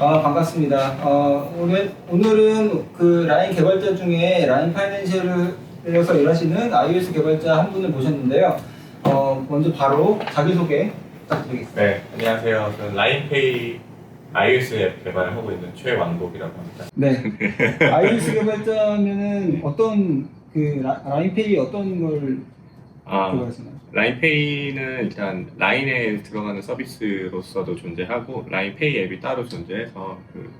아, 반갑습니다. 어, 오늘, 오늘은 그 라인 개발자 중에 라인 파이낸셜에서 일하시는 iOS 개발자 한 분을 모셨는데요. 어, 먼저 바로 자기소개 부탁드리겠습니다. 네, 안녕하세요. 저는 라인페이 iOS 앱 개발을 하고 있는 최왕복이라고 합니다. 네. iOS 개발자면은 어떤 그 라, 라인페이 어떤 걸 아, 개발하시나요? 라인페이는 일단 라인에 들어가는 서비스로서도 존재하고 라인페이 앱이 따로 존재해서 그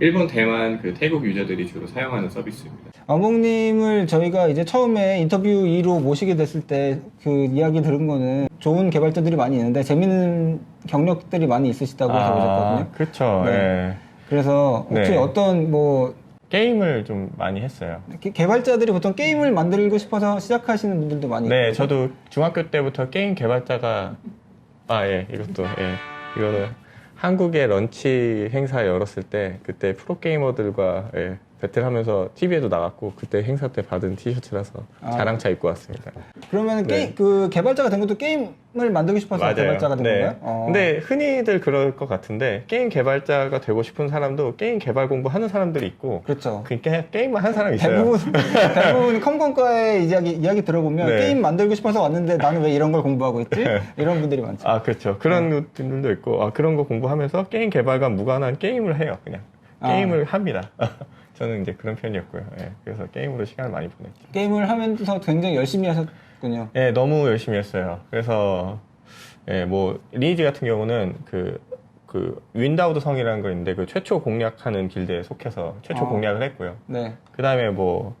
일본 대만 그 태국 유저들이 주로 사용하는 서비스입니다. 왕복님을 저희가 이제 처음에 인터뷰 2로 모시게 됐을 때 그 이야기 들은 거는 좋은 개발자들이 많이 있는데 재밌는 경력들이 많이 있으시다고 해서 오셨거든요. 그렇죠. 네. 예. 그래서 혹시 네. 어떤 뭐 게임을 좀 많이 했어요. 개- 개발자들이 보통 게임을 만들고 싶어서 시작하시는 분들도 많이 네, 있거든요. 저도 중학교 때부터 게임 개발자가 아, 예, 이것도 예. 이거는 한국의 런치 행사 열었을 때 그때 프로 게이머들과 예, 배틀하면서 TV에도 나갔고 그때 행사 때 받은 티셔츠라서 아. 자랑차 입고 왔습니다. 그러면 네. 게임 그 개발자가 된 것도 게임을 만들고 싶어서 개발자가 된 건가요? 어. 근데 흔히들 그럴 것 같은데 게임 개발자가 되고 싶은 사람도 게임 개발 공부하는 사람들이 있고 그렇죠. 그 게, 게임만 하는 사람이 있어요. 대부분 대부분 컴컴과의 이야기 이야기 들어보면 네. 게임 만들고 싶어서 왔는데 나는 왜 이런 걸 공부하고 있지? 이런 분들이 많죠. 아 그렇죠 그런 분들도 있고 아, 그런 거 공부하면서 게임 개발과 무관한 게임을 해요 그냥 아. 게임을 합니다 저는 이제 그런 편이었고요 예, 그래서 게임으로 시간을 많이 보냈죠 게임을 하면서 굉장히 열심히 하셨군요. 예 너무 열심히 했어요 그래서 예, 뭐 리니지 같은 경우는 그, 그 윈다우드 성이라는 거 있는데 그 최초 공략하는 길드에 속해서 최초 아. 공략을 했고요 네. 그 다음에 뭐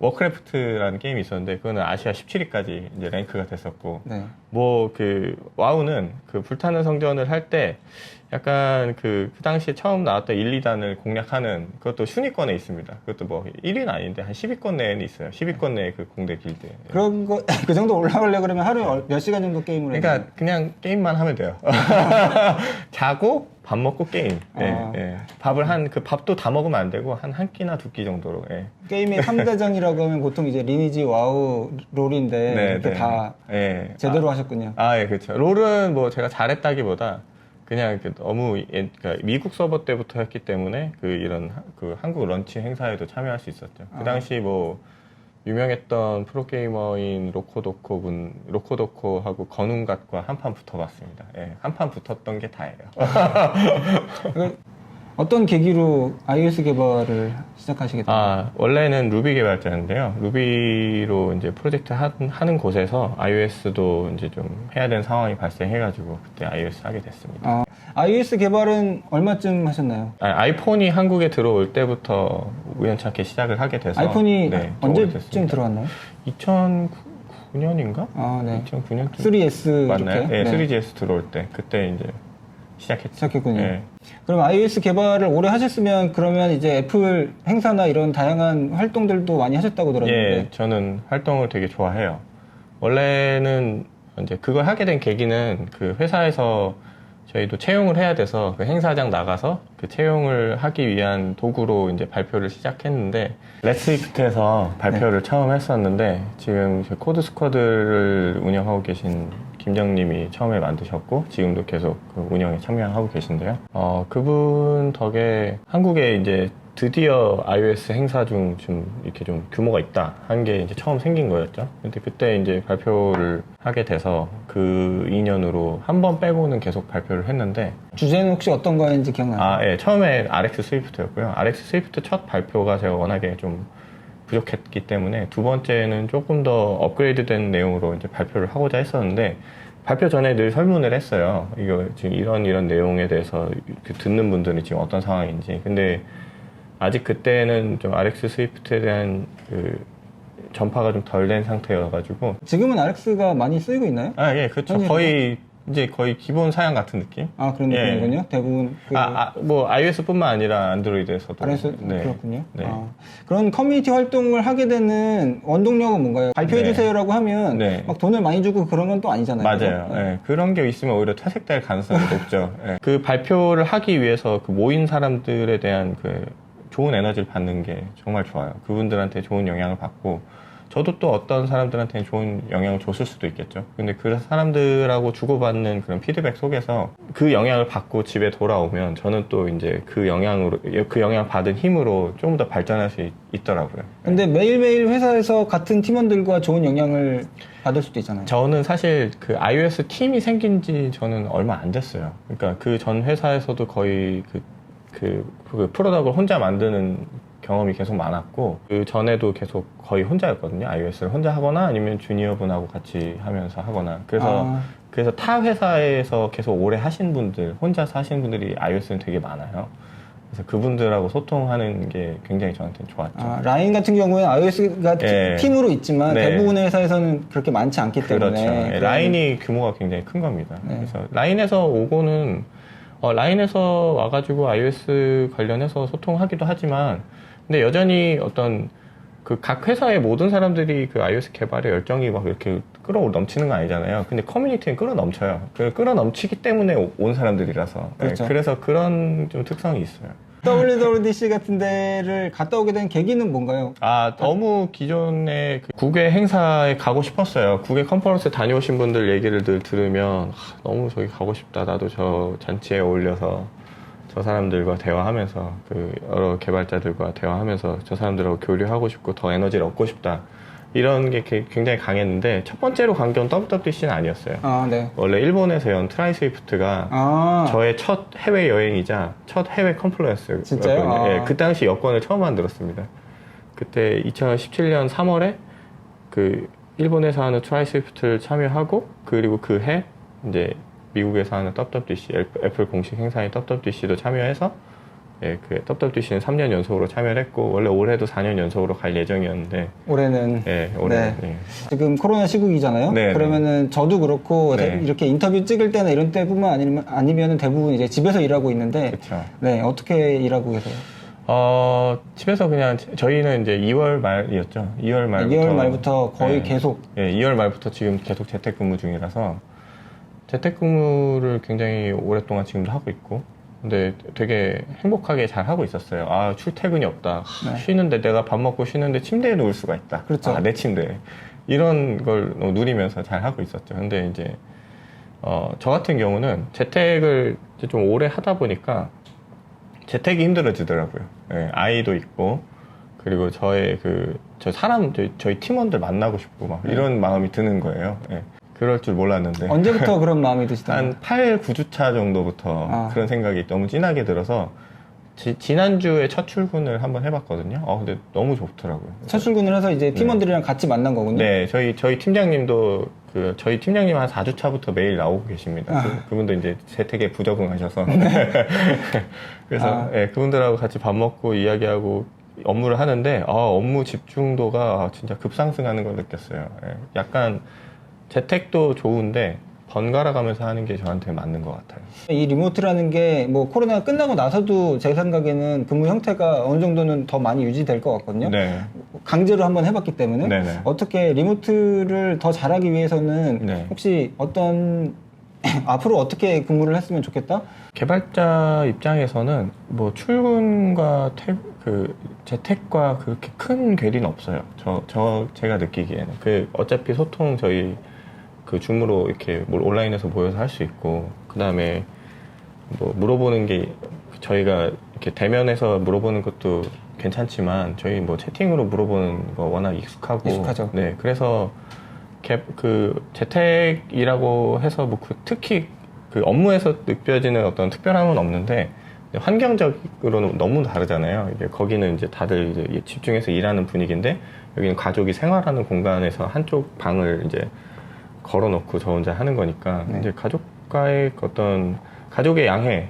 워크래프트라는 게임이 있었는데 그거는 아시아 17위까지 이제 랭크가 됐었고 네. 뭐그 와우는 그 불타는 성전을 할 때 약간 그, 그 당시에 처음 나왔던 1, 2단을 공략하는 그것도 순위권에 있습니다. 그것도 뭐 1위는 아닌데 한 10위권 내에는 있어요. 10위권 내에 그 공대 길드. 그런 거 그 정도 올라가려 그러면 하루에 얼- 몇 시간 정도 게임을? 그러니까 그냥 게임만 하면 돼요. 자고 밥 먹고 게임. 예, 아. 예. 밥을 한 그 밥도 다 먹으면 안 되고 한 한 끼나 두 끼 정도로. 예. 게임의 3대장이라고 하면 보통 이제 리니지, 와우, 롤인데 네, 이렇게 네. 다 예. 제대로 하셨군요. 아, 예, 그렇죠. 롤은 뭐 제가 잘했다기보다 그냥 이렇게 너무 예, 그러니까 미국 서버 때부터 했기 때문에 그 이런 하- 그 한국 런치 행사에도 참여할 수 있었죠. 아. 그 당시 뭐 유명했던 프로게이머인 로코도코 분, 로코도코하고 건웅갓과 한판 붙어봤습니다. 예, 한판 붙었던 게 다예요. 그 어떤 계기로 iOS 개발을 시작하시게 됐나요? 아, 원래는 루비 개발자인데요. 루비로 이제 프로젝트 하, 는 곳에서 iOS도 이제 좀 해야 되는 상황이 발생해가지고 그때 iOS 하게 됐습니다. 아, iOS 개발은 얼마쯤 하셨나요? 아, 아이폰이 한국에 들어올 때부터 우연찮게 시작을 하게 돼서 아이폰이 네, 좀 언제쯤. 들어왔나요? 2009년인가? 아, 네. 2009년 3S 맞나요? 이렇게? 네, 네. 3GS 들어올 때 그때 이제 시작했죠. 시작했군요. 네. 그럼 iOS 개발을 오래 하셨으면 그러면 이제 애플 행사나 이런 다양한 활동들도 많이 하셨다고 들었는데 예, 저는 활동을 되게 좋아해요. 원래는 이제 그걸 하게 된 계기는 그 회사에서 저희도 채용을 해야 돼서 그 행사장 나가서 그 채용을 하기 위한 도구로 이제 발표를 시작했는데 레스위프트에서 발표를 처음 했었는데 지금 저 코드 스쿼드를 운영하고 계신 김정님이 처음에 만드셨고 지금도 계속 그 운영에 참여하고 계신데요. 어, 그분 덕에 한국에 이제 드디어 iOS 행사 중 좀 이렇게 좀 규모가 있다 한 게 이제 처음 생긴 거였죠. 근데 그때 이제 발표를 하게 돼서 그 인연으로 한 번 빼고는 계속 발표를 했는데 주제는 혹시 어떤 거였는지 기억나요? 아, 예. 처음에 RX 스위프트였고요. RX 스위프트 첫 발표가 제가 워낙에 좀 부족했기 때문에 두 번째는 조금 더 업그레이드된 내용으로 이제 발표를 하고자 했었는데 발표 전에 늘 설문을 했어요. 이거 지금 이런 이런 내용에 대해서 그 듣는 분들이 지금 어떤 상황인지. 근데 아직 그때는 좀 RX 스위프트에 대한 그 전파가 좀 덜 된 상태여가지고 지금은 RX가 많이 쓰이고 있나요? 아, 예, 그렇죠. 거의 이제 거의 기본 사양 같은 느낌? 아 그런 예. 느낌이군요. 대부분 그 아, 아, 뭐 iOS뿐만 아니라 안드로이드에서도 RS 네. 그렇군요. 네. 아, 그런 커뮤니티 활동을 하게 되는 원동력은 뭔가요? 발표해 네. 주세요라고 하면 네. 막 돈을 많이 주고 그런 건 또 아니잖아요. 맞아요. 그죠? 예, 그런 게 있으면 오히려 퇴색될 가능성이 높죠. 예. 그 발표를 하기 위해서 그 모인 사람들에 대한 그 좋은 에너지를 받는 게 정말 좋아요. 그분들한테 좋은 영향을 받고 저도 또 어떤 사람들한테는 좋은 영향을 줬을 수도 있겠죠. 근데 그 사람들하고 주고받는 그런 피드백 속에서 그 영향을 받고 집에 돌아오면 저는 또 이제 그 영향으로 그 영향 받은 힘으로 조금 더 발전할 수 있, 있더라고요. 근데 매일매일 회사에서 같은 팀원들과 좋은 영향을 받을 수도 있잖아요. 저는 사실 그 iOS 팀이 생긴 지 저는 얼마 안 됐어요. 그러니까 그 전 회사에서도 거의 그, 그, 그 프로덕을 혼자 만드는 경험이 계속 많았고, 그 전에도 계속 거의 혼자였거든요. iOS를 혼자 하거나 아니면 주니어 분하고 같이 하면서 하거나. 그래서, 아. 그래서 타 회사에서 계속 오래 하신 분들, 혼자서 하신 분들이 iOS는 되게 많아요. 그래서 그분들하고 소통하는 게 굉장히 저한테는 좋았죠. 아, 라인 같은 경우에는 iOS가 예. 팀으로 있지만 네. 대부분의 회사에서는 그렇게 많지 않기 그렇죠. 때문에 예, 그런- 라인이 규모가 굉장히 큰 겁니다. 네. 그래서 라인에서 오고는 어, 라인에서 와가지고 iOS 관련해서 소통하기도 하지만 근데 여전히 어떤 그 각 회사의 모든 사람들이 그 iOS 개발에 열정이 막 이렇게 끌어 넘치는 거 아니잖아요. 근데 커뮤니티는 끌어 넘쳐요. 그 끌어 넘치기 때문에 오- 온 사람들이라서. 네, 그렇죠. 그래서 그런 좀 특성이 있어요. WWDC 같은 데를 갔다 오게 된 계기는 뭔가요? 아, 너무 기존의 그 국외 행사에 가고 싶었어요. 국외 컨퍼런스 다녀오신 분들 얘기를 늘 들으면 하, 너무 저기 가고 싶다. 나도 저 잔치에 어울려서 저 사람들과 대화하면서 그 여러 개발자들과 대화하면서 저 사람들하고 교류하고 싶고 더 에너지를 얻고 싶다. 이런 게 게- 굉장히 강했는데 첫 번째로 간 건 WWDC는 아니었어요. 아, 네. 원래 일본에서 연 트라이스위프트가 아, 저의 첫 해외 여행이자 첫 해외 컨플루언스. 진짜요? 아. 예, 그 당시 여권을 처음 만들었습니다. 그때 2017년 3월에 그 일본에서 하는 트라이스위프트를 참여하고 그리고 그 해 이제 미국에서 하는 WWDC 애플- 애플 공식 행사인 WWDC도 참여해서 예, 그 WWDC는 3년 연속으로 참여를 했고 원래 올해도 4년 연속으로 갈 예정이었는데 올해는 예, 올해 네. 예. 지금 코로나 시국이잖아요. 네, 그러면은 저도 그렇고 네. 이렇게 인터뷰 찍을 때나 이런 때뿐만 아니면 아니면은 대부분 이제 집에서 일하고 있는데 그렇죠. 네 어떻게 일하고 계세요? 어, 집에서 그냥 저희는 이제 2월 말이었죠. 2월 말부터 2월 말부터 거의 네. 계속 예, 2월 말부터 지금 계속 재택근무 중이라서 재택근무를 굉장히 오랫동안 지금도 하고 있고 근데 되게 행복하게 잘 하고 있었어요. 아 출퇴근이 없다. 네. 쉬는데 내가 밥 먹고 쉬는데 침대에 누울 수가 있다. 그렇죠. 아, 내 침대. 이런 걸 누리면서 잘 하고 있었죠. 근데 이제 어, 저 같은 경우는 재택을 좀 오래 하다 보니까 재택이 힘들어지더라고요. 예, 아이도 있고 그리고 저의 그 저 사람 저희, 저희 팀원들 만나고 싶고 막 이런 마음이 드는 거예요. 예. 그럴 줄 몰랐는데 언제부터 그런 마음이 드시나요? 한 8, 9주차 정도부터 아. 그런 생각이 너무 진하게 들어서 지, 지난주에 첫 출근을 한번 해봤거든요. 어, 근데 너무 좋더라고요. 첫 출근을 해서 이제 팀원들이랑 같이 만난 거군요. 네, 저희 저희 팀장님도 그 저희 팀장님 한 4주 차부터 매일 나오고 계십니다. 아. 그, 그분도 이제 재택에 부적응하셔서 그래서 아. 예, 그분들하고 같이 밥 먹고 이야기하고 업무를 하는데 아, 업무 집중도가 진짜 급상승하는 걸 느꼈어요. 예, 약간 재택도 좋은데 번갈아 가면서 하는 게 저한테 맞는 것 같아요. 이 리모트라는 게 뭐 코로나가 끝나고 나서도 제 생각에는 근무 형태가 어느 정도는 더 많이 유지될 것 같거든요. 네, 강제로 한번 해봤기 때문에 네네. 어떻게 리모트를 더 잘하기 위해서는 네. 혹시 어떤 앞으로 어떻게 근무를 했으면 좋겠다? 개발자 입장에서는 뭐 출근과 퇴, 그 재택과 그렇게 큰 괴리는 없어요. 저, 저 제가 느끼기에는 그 어차피 소통 저희 그 줌으로 이렇게 뭘 온라인에서 모여서 할 수 있고 그 다음에 뭐 물어보는 게 저희가 이렇게 대면에서 물어보는 것도 괜찮지만 저희 뭐 채팅으로 물어보는 거 워낙 익숙하고 익숙하죠. 네 그래서 개- 그 재택이라고 해서 뭐 그 특히 그 업무에서 느껴지는 어떤 특별함은 없는데 환경적으로는 너무 다르잖아요. 이게 거기는 이제 다들 이제 집중해서 일하는 분위기인데 여기는 가족이 생활하는 공간에서 한쪽 방을 이제 걸어놓고 저 혼자 하는 거니까 네. 이제 가족과의 어떤 가족의 양해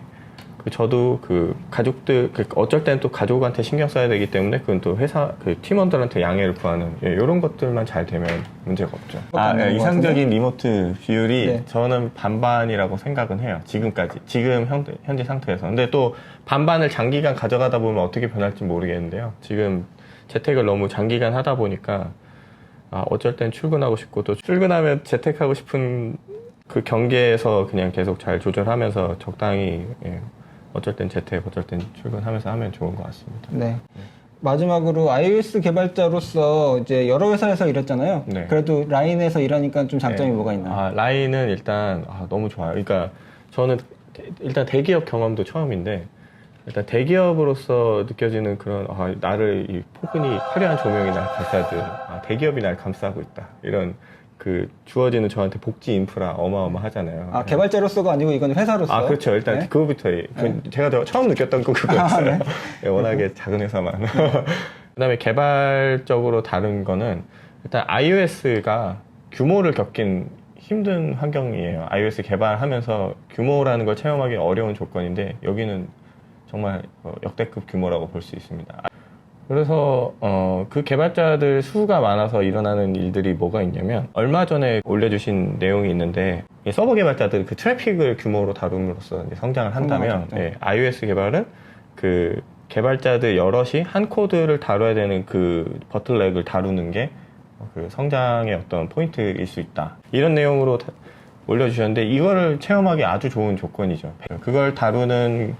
그 저도 그 가족들 그 어쩔 땐또 가족한테 신경 써야 되기 때문에 그건 또 회사 그 팀원들한테 양해를 구하는 예, 이런 것들만 잘 되면 문제가 없죠. 아, 예, 것 이상적인 리모트 비율이 네. 저는 반반이라고 생각은 해요. 지금까지 지금 현, 현재 상태에서. 근데 또 반반을 장기간 가져가다 보면 어떻게 변할지 모르겠는데요. 지금 재택을 너무 장기간 하다 보니까 아, 어쩔 땐 출근하고 싶고 또 출근하면 재택하고 싶은 그 경계에서 그냥 계속 잘 조절하면서 적당히 예, 어쩔 땐 재택, 어쩔 땐 출근하면서 하면 좋은 것 같습니다. 네. 마지막으로 iOS 개발자로서 이제 여러 회사에서 일했잖아요. 네. 그래도 라인에서 일하니까 좀 장점이 네. 뭐가 있나요? 아, 라인은 일단 아, 너무 좋아요. 그러니까 저는 대- 일단 대기업 경험도 처음인데 일단 대기업으로서 느껴지는 그런 아, 나를 이 포근히 화려한 조명이 날 감싸듯 아, 대기업이 날 감싸고 있다 이런 그 주어지는 저한테 복지 인프라 어마어마하잖아요. 아, 개발자로서가 아니고 이건 회사로서. 아 그렇죠. 일단 네? 그거부터 그 제가 더 처음 느꼈던 거 그거였어요. 아, 네. 예, 워낙에 작은 회사만. 그다음에 개발적으로 다른 거는 일단 iOS가 규모를 겪긴 힘든 환경이에요. iOS 개발하면서 규모라는 걸 체험하기 어려운 조건인데 여기는 정말 어, 역대급 규모라고 볼 수 있습니다. 그래서 어, 그 개발자들 수가 많아서 일어나는 일들이 뭐가 있냐면 얼마 전에 올려주신 내용이 있는데 이 서버 개발자들 그 트래픽을 규모로 다룸으로써 성장을 한다면 성장하죠. 예, iOS 개발은 그 개발자들 여럿이 한 코드를 다뤄야 되는 그 버틀렉을 다루는 게 그 성장의 어떤 포인트일 수 있다. 이런 내용으로 다- 올려주셨는데 이거를 체험하기 아주 좋은 조건이죠. 그걸 다루는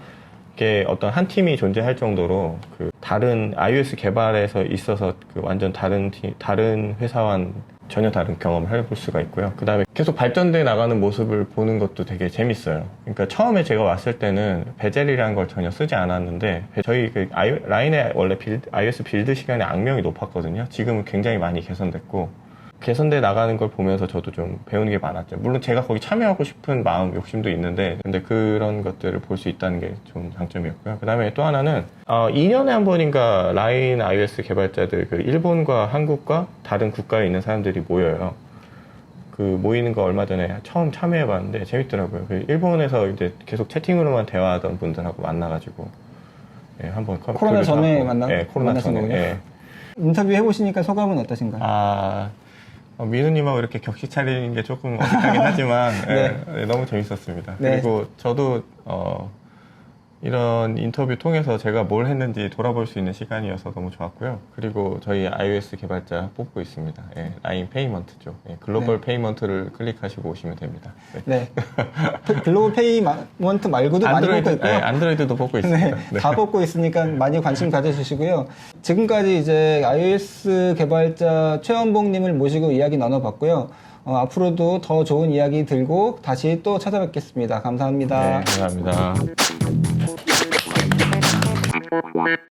게 어떤 한 팀이 존재할 정도로 그 다른 iOS 개발에서 있어서 그 완전 다른 팀, 다른 회사와는 전혀 다른 경험을 해볼 수가 있고요. 그 다음에 계속 발전돼 나가는 모습을 보는 것도 되게 재밌어요. 그러니까 처음에 제가 왔을 때는 베젤이라는 걸 전혀 쓰지 않았는데 저희 그 라인의 원래 빌드, iOS 빌드 시간에 악명이 높았거든요. 지금은 굉장히 많이 개선됐고 개선돼 나가는 걸 보면서 저도 좀 배우는 게 많았죠. 물론 제가 거기 참여하고 싶은 마음, 욕심도 있는데, 근데 그런 것들을 볼 수 있다는 게 좀 장점이었고요. 그 다음에 또 하나는, 어, 2년에 한 번인가 라인 iOS 개발자들, 그 일본과 한국과 다른 국가에 있는 사람들이 모여요. 그 모이는 거 얼마 전에 처음 참여해 봤는데 재밌더라고요. 그 일본에서 이제 계속 채팅으로만 대화하던 분들하고 만나가지고, 예, 한번 컴- 코로나 전에 만나- 예, 코로나 전에. 예. 인터뷰 해보시니까 소감은 어떠신가요? 아, 어, 민우님하고 이렇게 격식 차리는 게 조금 어색하긴 하지만 네. 예, 네, 너무 재밌었습니다. 네. 그리고 저도 어, 이런 인터뷰 통해서 제가 뭘 했는지 돌아볼 수 있는 시간이어서 너무 좋았고요. 그리고 저희 iOS 개발자 뽑고 있습니다. 예, 라인 페이먼트죠. 예, 글로벌 페이먼트를 클릭하시고 오시면 됩니다. 네. 네. 글로벌 페이먼트 말고도 많이 뽑고 안드로이드, 있고요. 예, 안드로이드도 뽑고 있습니다. 네, 네. 다 뽑고 있으니까 많이 관심 가져주시고요. 지금까지 이제 iOS 개발자 최원봉님을 모시고 이야기 나눠봤고요. 어, 앞으로도 더 좋은 이야기 들고 다시 또 찾아뵙겠습니다. 감사합니다. 네, 감사합니다. Bye.